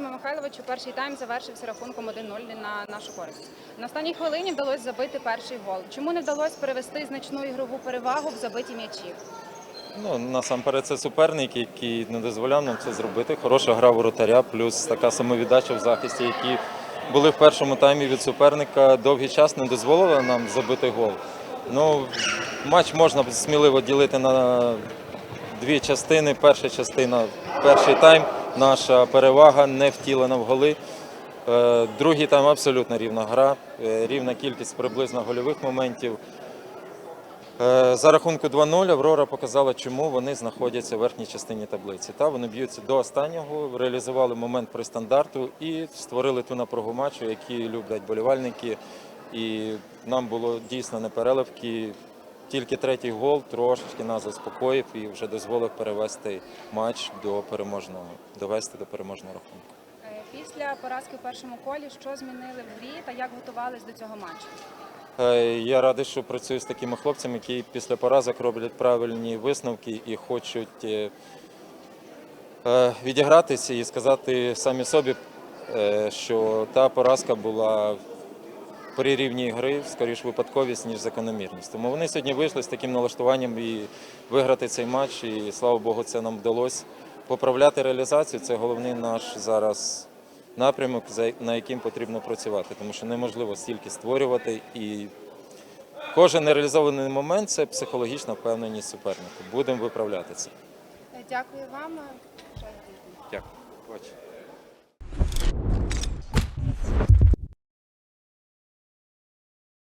Михайловичу, перший тайм завершився рахунком 1-0 на нашу користь. На останній хвилині вдалося забити перший гол. Чому не вдалося перевести значну ігрову перевагу в забиті м'ячі? Ну, насамперед, це суперник, який не дозволяв нам це зробити. Хороша гра воротаря, плюс така самовіддача в захисті, які були в першому таймі від суперника. Довгий час не дозволили нам забити гол. Ну, матч можна сміливо ділити на дві частини. Перша частина, перший тайм, наша перевага не втілена в голи. Е, Другий тайм абсолютно рівна гра, е, рівна кількість приблизно гольових моментів. Е, За рахунку 2-0 Аврора показала, чому вони знаходяться в верхній частині таблиці. Та вони б'ються до останнього, реалізували момент при стандарту і створили ту напругу матчу, які люблять болівальники. І нам було дійсно непереливки. Тільки третій гол трошечки нас заспокоїв і вже дозволив перевести матч до переможного, довести до переможного рахунку. Е, Після поразки в першому колі, що змінили в грі та як готувались до цього матчу? Е, Я радий, що працюю з такими хлопцями, які після поразок роблять правильні висновки і хочуть е, відігратися і сказати самі собі, що та поразка була при рівні гри, скоріш випадковість, ніж закономірність. Тому вони сьогодні вийшли з таким налаштуванням і виграти цей матч. І слава Богу, це нам вдалося. Поправляти реалізацію це головний наш зараз напрямок, на яким потрібно працювати, тому що неможливо стільки створювати і. Кожен нереалізований момент це психологічна впевненість суперника. Будемо виправляти це. Дякую вам. Дякую.